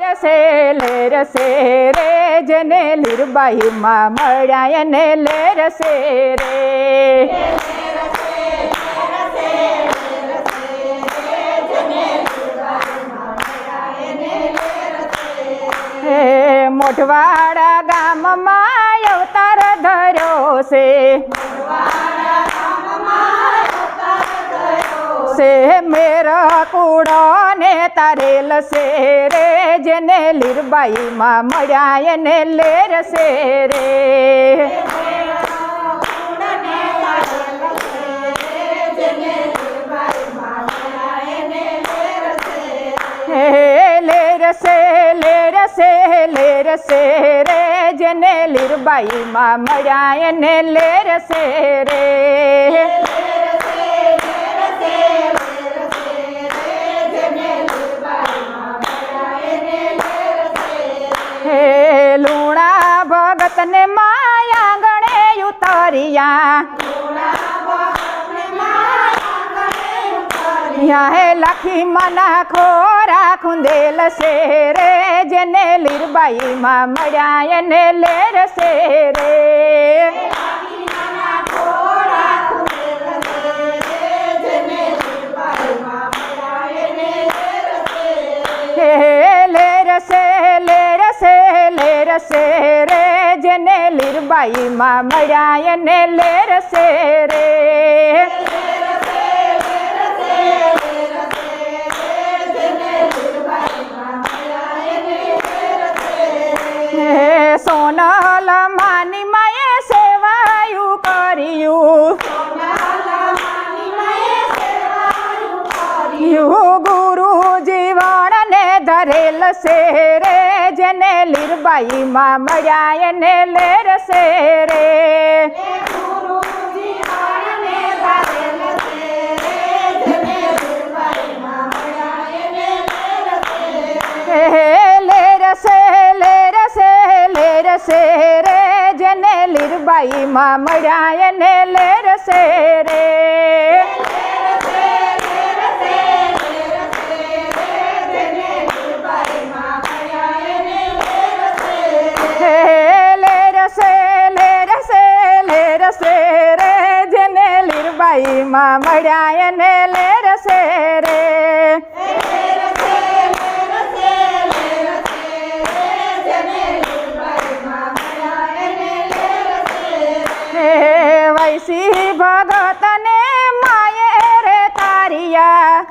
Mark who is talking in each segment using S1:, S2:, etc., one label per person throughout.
S1: રસે લે, રસે રે, જેને લીરબાઈમાં મળ્યા એને લે, રસે રે. મોઢવાડા ગામમાં અવતાર ધર્યો છે. મેરા કુડો ને લસે રે, જેને લીરબાઈમાં મળ્યા એને લેર સે રે. હે લેર સે લેર સે લેર સે રે, જેને લીરબાઈમાં મળ્યા એને લેર સે રે. લખી મના ખોરા ખુંદેલ શેરે, જેને લીરબાઈમાં મળ્યા એને લેર શેરે. લેર છે લેર છે લેર છે રે જેને લીરબાઈમાં મળ્યા એને લેર રે યુ ગુરુ જીવન ને ધરેલ છે રે જેને લીરબાઈમાં મળ્યા એને લેર છે રે હે, લેર છે લેર છે લેર છે રે જેને લીરબાઈમાં મળ્યા એને લેર છે લીરબાઈમાં મળ્યા એને લેર છે રે હે વૈસી ભગતને માયે રે તારિયા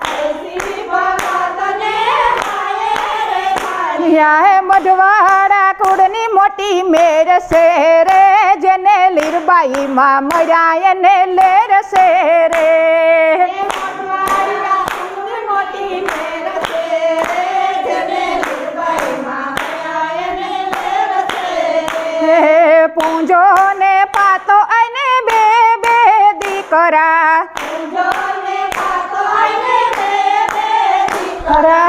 S1: યા હે મઢવાડા કુડની મોટી મેર રે જેને લીરબાઈમાં મળ્યા એને લેર રે. હે પૂંજો ને પાતો અને બે બે દીકરા. રહે પૂતીમાં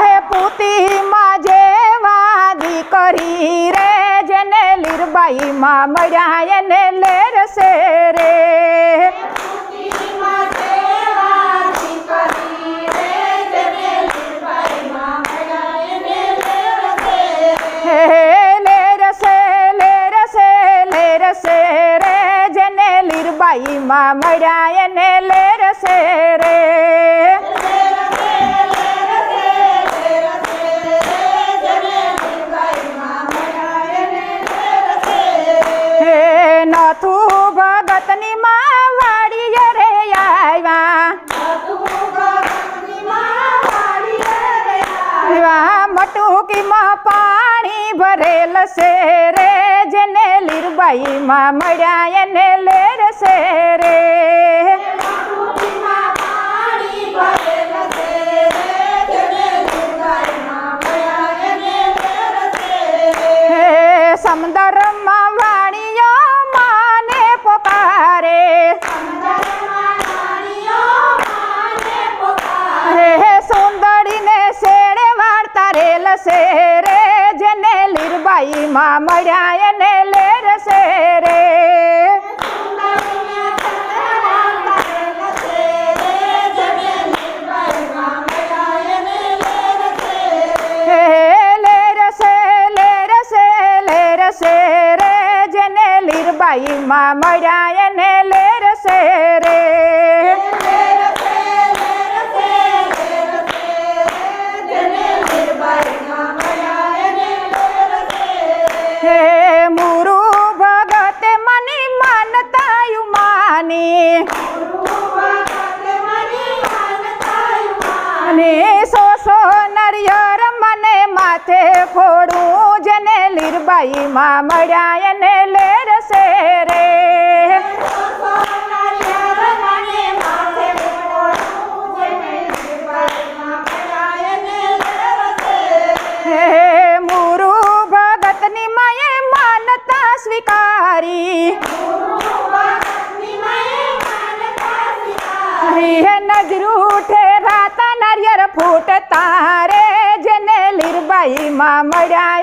S1: લીરબાઈમાં મળ્યા એને લેર છે રે રે. જેને લીરબાઈમાં મળ્યા એને લેર છે રે. છે રે, જેને લીરબાઈમાં મળ્યા એને લેર છે રે સમંદરમાં વાણીઓ માને પોકારે. સુંદરીને શેડે વાળતા રે જેને માં મળ્યા એને લેર છે રે લેર છે રે જેને લીરબાઈ માં મળ્યા લીરબાઈ માં મળ્યા એને લેર સે રે. મુરુ ભગતની માએ માનતા સ્વીકારી. નજરું ઠેરાતા નારિયેર ફૂટતા રે જેને લીરબાઈ માં મળ્યા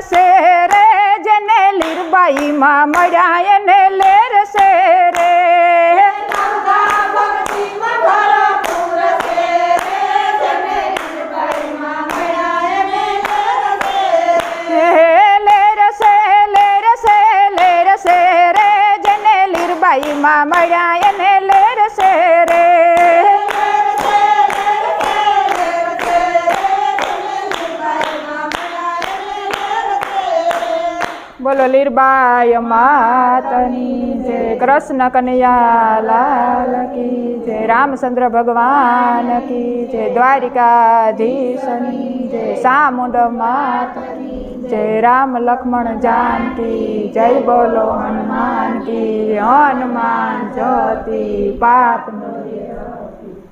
S1: છે રે જેને લીરબાઈમાં મળ્યા બોલો લીરબાઈ માતની જય કૃષ્ણ કનૈયા લાલ કી જય રામચંદ્ર ભગવાન કી જય દ્વારિકાધીશની જય સામુંડ માત કી જય રામ લક્ષ્મણ જાનકી જય બોલો હનુમાન કી હનુમાન જ્યોતિ પાપ